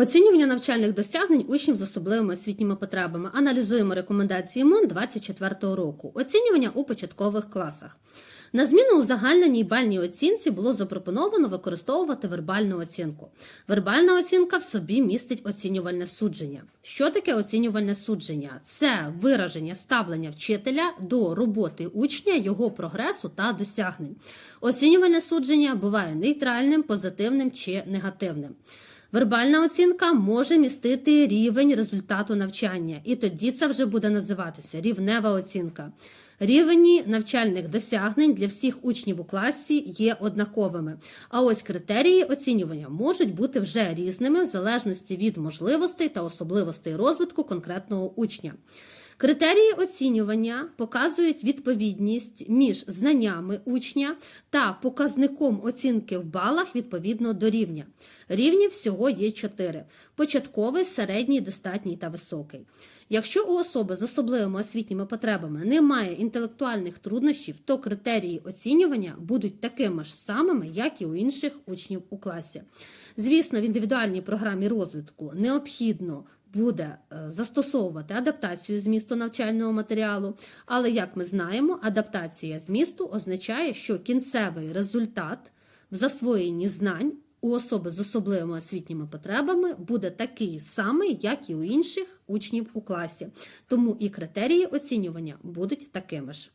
Оцінювання навчальних досягнень учнів з особливими освітніми потребами. Аналізуємо рекомендації МОН 24 року. Оцінювання у початкових класах. На зміну узагальненій бальній оцінці було запропоновано використовувати вербальну оцінку. Вербальна оцінка в собі містить оцінювальне судження. Що таке оцінювальне судження? Це вираження ставлення вчителя до роботи учня, його прогресу та досягнень. Оцінювальне судження буває нейтральним, позитивним чи негативним. Вербальна оцінка може містити рівень результату навчання, і тоді це вже буде називатися рівнева оцінка. Рівні навчальних досягнень для всіх учнів у класі є однаковими. А ось критерії оцінювання можуть бути вже різними в залежності від можливостей та особливостей розвитку конкретного учня. Критерії оцінювання показують відповідність між знаннями учня та показником оцінки в балах відповідно до рівня. Рівнів всього є чотири: початковий, середній, достатній та високий. Якщо у особи з особливими освітніми потребами немає інтелектуальних труднощів, то критерії оцінювання будуть такими ж самими, як і у інших учнів у класі. Звісно, в індивідуальній програмі розвитку необхідно буде е, застосовувати адаптацію змісту навчального матеріалу, але як ми знаємо, адаптація змісту означає, що кінцевий результат в засвоєнні знань у особи з особливими освітніми потребами буде такий самий, як і у інших учнів у класі. Тому і критерії оцінювання будуть такими ж.